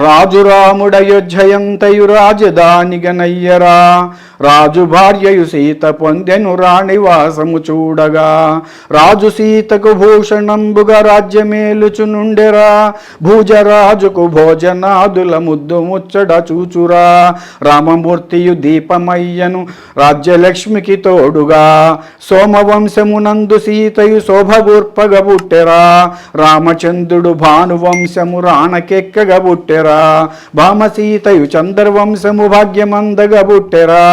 రాజు రాముడయోధ్యయంతయు రాజధానిగనయ్యరా రాజు భార్యయు సీత పొందెను రాణివాసము చూడగా. రాజు సీతకు భూషణంబుగా రాజ్యమేలుచునుండెరా భూజరాజుకు భోజనాదుల ముద్దు ముచ్చట చూచురా. రామమూర్తియు దీపమయ్యను రాజ్యలక్ష్మికి తోడుగా. సోమవంశమునందు సీతయు శోభగూర్పగ బుట్టెరా రామచంద్రుడు భానువంశము రాణకెక్కగ పుట్టెరా భామసీతయు చంద్రవంశము భాగ్యమందగ పుట్టెరా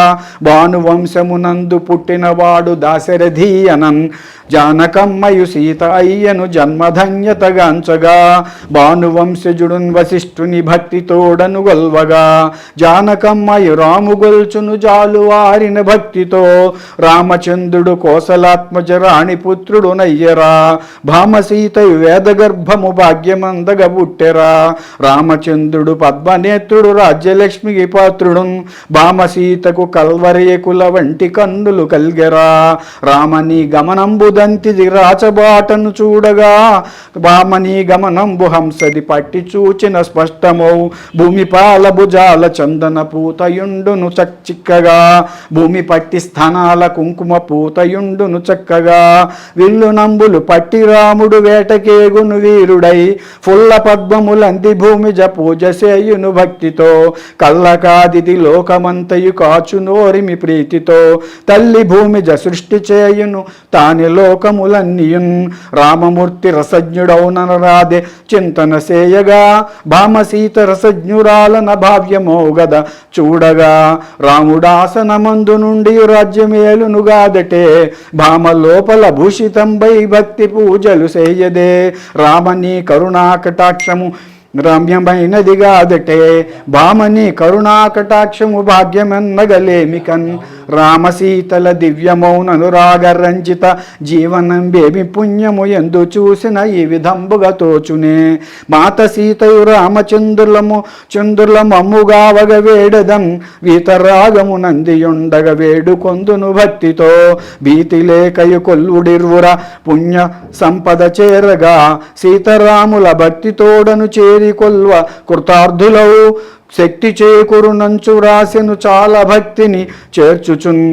భానువంశమునందు పుట్టినవాడు దాశరథీయనన్ జానకమ్మయు సీత అయ్యను జన్మధన్యతగాంచగా భానువంశజుడున్ వశిష్ఠుని భక్తితోడను గొల్వగా జానకమ్మయు రాము గొల్చును జాలు వారిన భక్తితో రామచంద్రుడు కోసలాత్మజ రాణి పుత్రుడు నయ్యరా భామసీతయు వేదగర్భము భాగ్యమందగ పుట్టెరా రామచంద్రుడు పద్మనేత్రుడు రాజ్యలక్ష్మికి పాత్రుడు భామ సీతకు కల్వరేకుల వంటి కన్నులు కల్గెరా. రామని గమనంబుదంతిది రాచబాటను చూడగా భామని గమనంబు హంసది పట్టి చూచిన స్పష్టమౌ. భూమిపాల భుజాల చందన పూతయుండును చక్చిక్కగా భూమి పట్టి స్థానాల కుంకుమ పూతయుండును చక్కగా. విల్లు నంబులు పట్టి రాముడు వేటకేగును వీరుడై ఫుల్ల పద్మములంది భూమిజ పూజ జసేయును భక్తితో కళ్ళకాదిది లోకమంతయు కాచునోరిమి ప్రీతితో. తల్లి భూమి జసృష్టి చేయును తాని లోకములన్నీయున్. రామమూర్తి రసజ్ఞుడౌనరాదే చింతన సేయగా. భామసీత రసజ్ఞురాలన భావ్యమో గద చూడగా. రాముడాసనమందు నుండి రాజ్యమేలునుగాదటే భామ లోపల భూషితంబై భక్తి పూజలు సేయదే. రామని కరుణాకటాక్షము రమ్యమైనది కాదటే భామని కరుణాకటాక్షము భాగ్యమెన్నగలేమికన్ రామసీతల దివ్యమౌనను రాగరంజిత జీవనం బేమి పుణ్యము ఎందు చూసిన ఈ విధంబుగా తోచునే. మాత సీతయు రామచంద్రులము చంద్రులమమ్ముగావగ వేడదం వీతరాగము నందియుండగ వేడుకొందును భక్తితో. భీతి లేకయు కొల్లుడిర్వుర పుణ్య సంపద చేరగా సీతరాముల భక్తితోడను చేరి కొల్వ కృతార్థులవు శక్తి చేకూరునంచు రాసెను చాలా భక్తిని చేర్చుచున్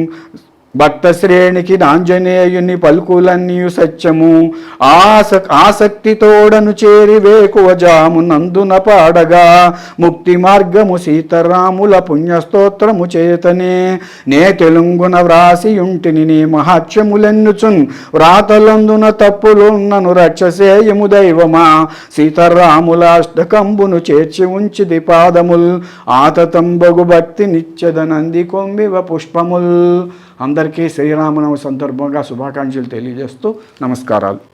భక్తశ్రేణికి నాంజనేయుని పలుకులన్నీయు పలుకులన్నీ సత్యము. ఆస ఆసక్తితోడను చేరి వేకువ జాము నందున పాడగా. ముక్తి మార్గము సీతారాముల పుణ్యస్తోత్రము చేతనే. నే తెలుగున వ్రాసియుంటిని నీ మహాత్యములెన్నుచున్. వ్రాతలందున తప్పులున్నను రక్షసేయము దైవమా. సీతారాముల అష్టకంబును చేర్చి ఉంచిది పాదముల్. ఆతతంబగు భక్తి నిత్యదనంది కొమ్మివ పుష్పముల్. అందరికీ శ్రీరామనవ సందర్భంగా శుభాకాంక్షలు తెలియజేస్తూ నమస్కారాలు.